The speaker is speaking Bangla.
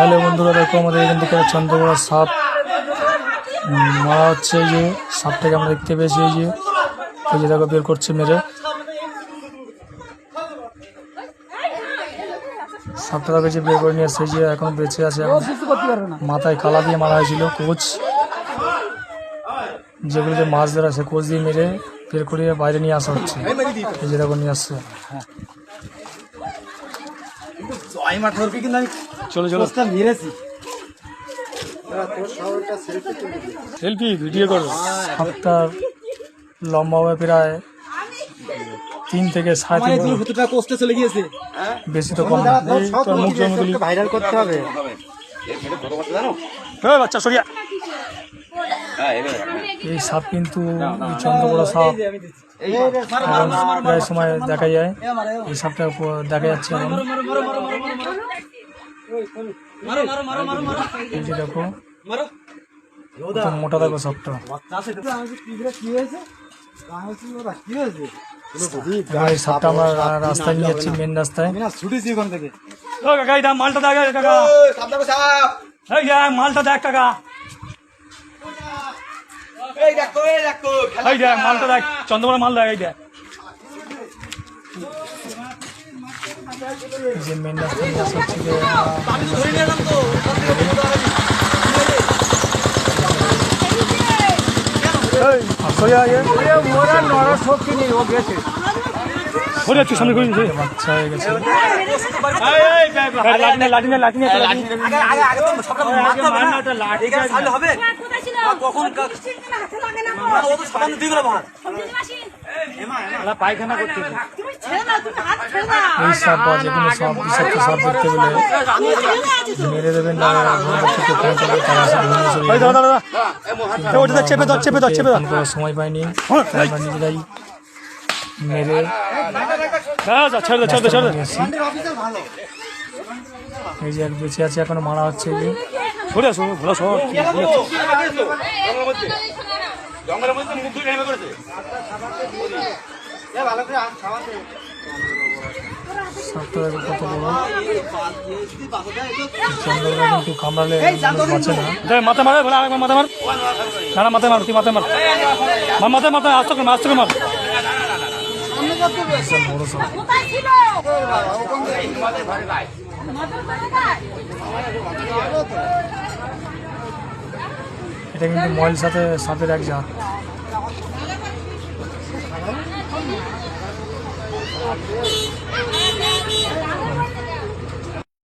হ্যালো বন্ধুরা দেখো আমাদের এখান থেকে চন্দ্রবড়া সাপ মারা হচ্ছে এই যে সাপটাকে আমরা দেখতে পেয়েছি এই যে। এই যে দেখো বের করছে মেরে। সাপটা দেখো যে বের করে নিয়ে আসছে যে এখন বেঁচে আছে। মাথায় কালা দিয়ে মারা হয়েছিল কোচ। যেগুলো যে মাছ ধরা সে কোচ দিয়ে মেরে বের করে বাইরে নিয়ে আসা হচ্ছে। এই যে দেখো নিয়ে আসছে। জয় কিন্তু আমি চলো চলো। পোস্টটা মেরেছি। সেলফি ভিডিও করো। সাপটার লম্বা হবে প্রায় তিন থেকে সাড়ে তিন ফুট। হতটা চলে গিয়েছে। বেশি তো কম না। মুখ জমে ভাইরাল করতে হবে। বাচ্চা সরিয়া। এই সাপ কিন্তু এই চন্দ্রবড়া সাপ এই প্রায় সময় দেখা যায়। এই সাপটা দেখা যাচ্ছে এখন। এই যে দেখো মোটা দেখো সাপটা। আমরা রাস্তায় নিয়ে যাচ্ছি মেন রাস্তায়। ছুটেছি ওখান থেকে মালটা দেখ কাকা। এই যে মালটা দেখ এই দেখ মালটা দেখ চন্দ্রবড়া মাল দেখ এই দেখ এই যে মেন হচ্ছে যে, আহ, ধরে নিয়ে এলাম তো সামনে। বাচ্চা হয়ে গেছে লাঠি নে, লাঠি নে, লাঠি নে, লাঠি তো হবে কখন পায়খানা করতে এই বিষাক্ত মেরে দেবেন না এসে ধরে। চেপে দাও চেপে চেপে ফোন সময় পাইনি তাই নিজেরাই মেরে ছেড়ে দাও ছেড়ে ছেড়ে। এই যে এক বেঁচে আছে এখনও মারা হচ্ছে এই যে সরে আসো ভালো সর সাপটা দেখো কত বড় চন্দ্রটা কিন্তু কামড়ালে বাঁচে না দেখ মাথা মারে বলে আরেকবার মাথা মার। না না মাথায় মার তুই মাথায় মার। মার মাথায় মাথায় আস্তে করে আস্তে মার বড় সাপ এটা কিন্তু ময়েল সাথে সাপের এক জাত।